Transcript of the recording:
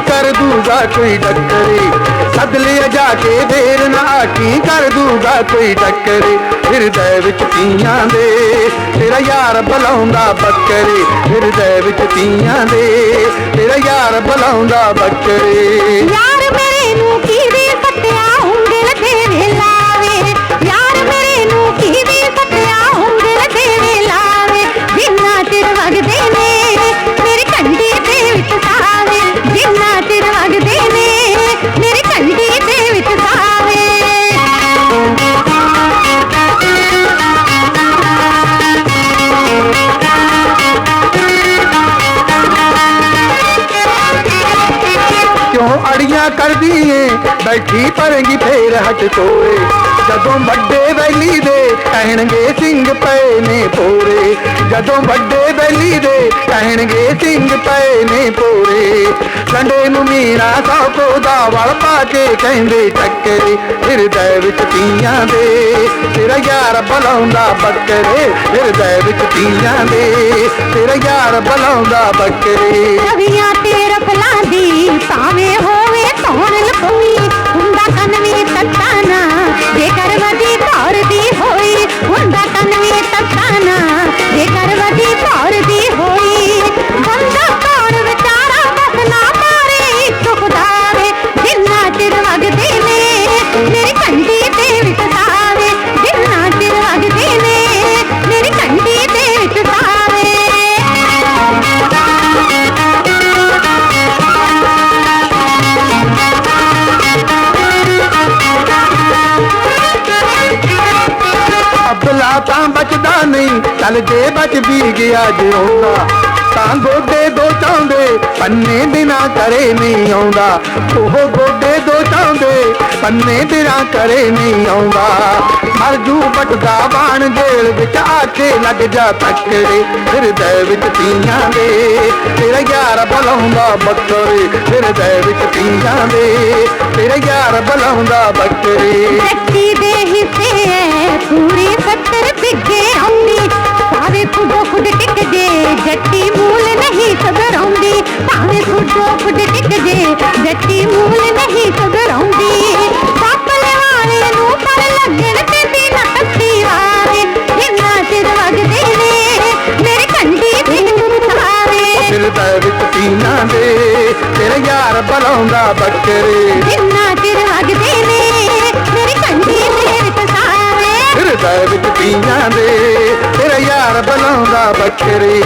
ਕਰ ਦੂਗਾ ਕੋਈ ਟੱਕਰੇ? ਸੱਦ ਲਿਆ ਜਾ ਕੇ ਦੇਰ ਨਾ ਕੀ ਕਰ ਦੂਗਾ ਕੋਈ ਟੱਕਰੇ? ਹਿਰਦੇ ਵਿੱਚ ਤੀਆਂ ਦੇ, ਤੇਰਾ ਯਾਰ ਬੁਲਾਉਂਦਾ ਬੱਕਰੇ। ਹਿਰਦੇ ਵਿੱਚ ਤੀਆਂ ਦੇ, ਤੇਰਾ ਯਾਰ ਬੁਲਾਉਂਦਾ ਬੱਕਰੇ। ਅੜੀਆਂ ਕਰਦੀ ਏ ਬੈਠੀ ਪਰੇਗੀ ਫੇਰ ਹਟ ਤੋਏ ਜਦੋਂ ਵੱਡੇ ਵੈਲੀ ਦੇ ਕਹਿਣਗੇ ਸਿੰਘ ਪਏ ਨੇ ਪੋਰੇ। ਜਦੋਂ ਵੱਡੇ ਵੈਲੀ ਦੇ ਕਹਿਣਗੇ ਸਿੰਘ ਪਏ ਨੇ ਪੋਰੇ। ਕੰਡੇ ਨੂੰ ਮੀਰਾ ਸੌ ਕੋ ਦਾ ਵਲ ਪਾ ਕੇ ਕਹਿੰਦੇ ਟੱਕਰੇ ਹਿਰਦੈ ਵਿੱਚ ਤੀਆਂ ਦੇ। ਤੇਰਾ ਯਾਰ ਬਲਾਉਂਦਾ ਬੱਕਰੇ, ਹਿਰਦੈ ਵਿੱਚ ਤੀਆਂ ਦੇ। ਤੇਰਾ ਯਾਰ ਬਲਾਉਂਦਾ ਬੱਕਰੇ। ਰਵੀਆਂ ਦੀ ਭਾਵੇਂ ਹੋਵੇ ਅਬਲਾ ਤਾਂ ਬਚਦਾ ਨਹੀਂ। ਚੱਲ ਜੇ ਬਚ ਵੀ ਗਿਆ ਜਿਉਂਦਾ, ਤਾਂ ਗੋਡੇ ਦੋ ਚਾਉਂਦੇ, ਪੰਨੇ ਬਿਨਾ ਕਰੇ ਨਹੀਂ ਆਉਂਦਾ। ਉਹ ਗੋਡੇ ਦੋ ਚਾਉਂਦੇ, ਪੰਨੇ ਬਿਨਾ ਕਰੇ ਨਹੀਂ ਆਉਂਦਾ। ਮਰ ਜੂ ਬਟਦਾ ਬਾਣ ਜੇਲ ਵਿੱਚ ਆ ਕੇ ਲੱਗ ਜਾ ਤੱਕੜੇ ਹਿਰਦੇ ਵਿੱਚ ਤੀਆਂ ਦੇ। ਤੇਰਾ ਯਾਰ ਬਲਾਉਂਦਾ ਬੱਕਰੇ ਹਿਰਦੇ ਵਿੱਚ ਤੀਆਂ ਦੇ। ਤੇਰਾ ਯਾਰ ਬਲਾਉਂਦਾ ਬੱਕਰੇ। ਜੱਟੀ ਦੇ ਹਿੱਸੇ ਪੂਰੀ 70 ਬਿੱਗੇ ਆਉਂਦੀ। ਭਾਵੇਂ ਖੁਦੋ ਖੁਦ ਟਿਕ ਜੇ ਜੱਟੀ ਮੂਲ ਨਹੀਂ ਸਗਰਾਉਂਦੀ ਭਾਵੇਂ ਖੁਦੋ ਖੁਦ ਟਿਕ ਜੇ ਜੱਟੀ ਮੂਲ ਨਹੀਂ ਸਗਰਾਉਂਦੀ ਸਾਪਲੇ ਵਾਲੇ ਨੂੰ ਪਰ ਲੱਗਣ ਤੇ ਬਿਨਾ ਕੱਤੀ ਵਾਵੇ ਜਿੰਨਾ ਚਿਰ ਵਗਦੇ ਨੇ ਮੇਰੇ ਕੰਢੀ ਤੇ ਸਾਰੇ ਦਿਲ ਦੇ ਵਿੱਚ ਤੀਨਾਂ ਦੇ ਤੇਰੇ ਯਾਰ ਬੁਲਾਉਂਦਾ ਬੱਕਰੇ। ਜਿੰਨਾ ਚਿਰ ਵਿੱਚ ਤੀਆਂ ਦੇ ਤੇਰੇ ਯਾਰ ਬੁਲਾਉਂਦਾ ਬੱਕਰੇ